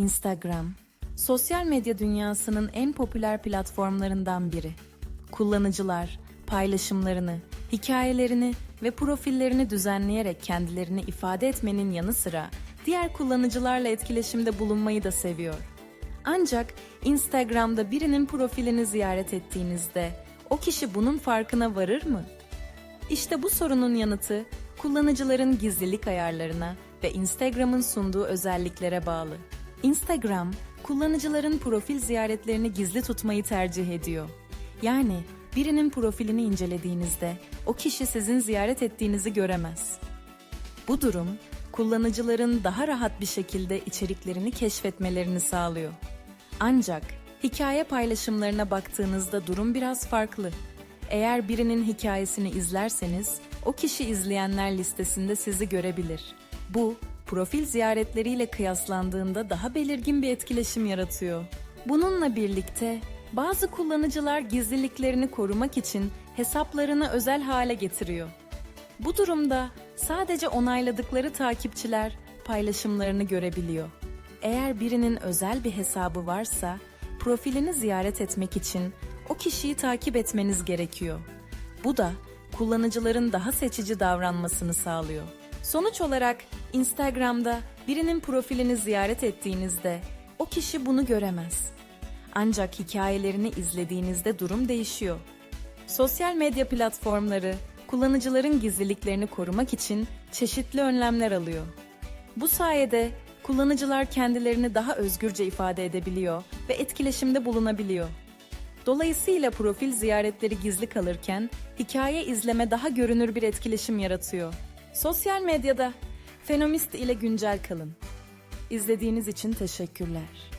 Instagram, sosyal medya dünyasının en popüler platformlarından biri. Kullanıcılar paylaşımlarını, hikayelerini ve profillerini düzenleyerek kendilerini ifade etmenin yanı sıra diğer kullanıcılarla etkileşimde bulunmayı da seviyor. Ancak Instagram'da birinin profilini ziyaret ettiğinizde o kişi bunun farkına varır mı? İşte bu sorunun yanıtı kullanıcıların gizlilik ayarlarına ve Instagram'ın sunduğu özelliklere bağlı. Instagram, kullanıcıların profil ziyaretlerini gizli tutmayı tercih ediyor. Yani birinin profilini incelediğinizde o kişi sizin ziyaret ettiğinizi göremez. Bu durum, kullanıcıların daha rahat bir şekilde içeriklerini keşfetmelerini sağlıyor. Ancak hikaye paylaşımlarına baktığınızda durum biraz farklı. Eğer birinin hikayesini izlerseniz, o kişi izleyenler listesinde sizi görebilir. Bu, profil ziyaretleriyle kıyaslandığında daha belirgin bir etkileşim yaratıyor. Bununla birlikte bazı kullanıcılar gizliliklerini korumak için hesaplarını özel hale getiriyor. Bu durumda sadece onayladıkları takipçiler paylaşımlarını görebiliyor. Eğer birinin özel bir hesabı varsa, profilini ziyaret etmek için o kişiyi takip etmeniz gerekiyor. Bu da kullanıcıların daha seçici davranmasını sağlıyor. Sonuç olarak Instagram'da birinin profilini ziyaret ettiğinizde o kişi bunu göremez. Ancak hikayelerini izlediğinizde durum değişiyor. Sosyal medya platformları kullanıcıların gizliliklerini korumak için çeşitli önlemler alıyor. Bu sayede kullanıcılar kendilerini daha özgürce ifade edebiliyor ve etkileşimde bulunabiliyor. Dolayısıyla profil ziyaretleri gizli kalırken hikaye izleme daha görünür bir etkileşim yaratıyor. Sosyal medyada Fenomist ile güncel kalın. İzlediğiniz için teşekkürler.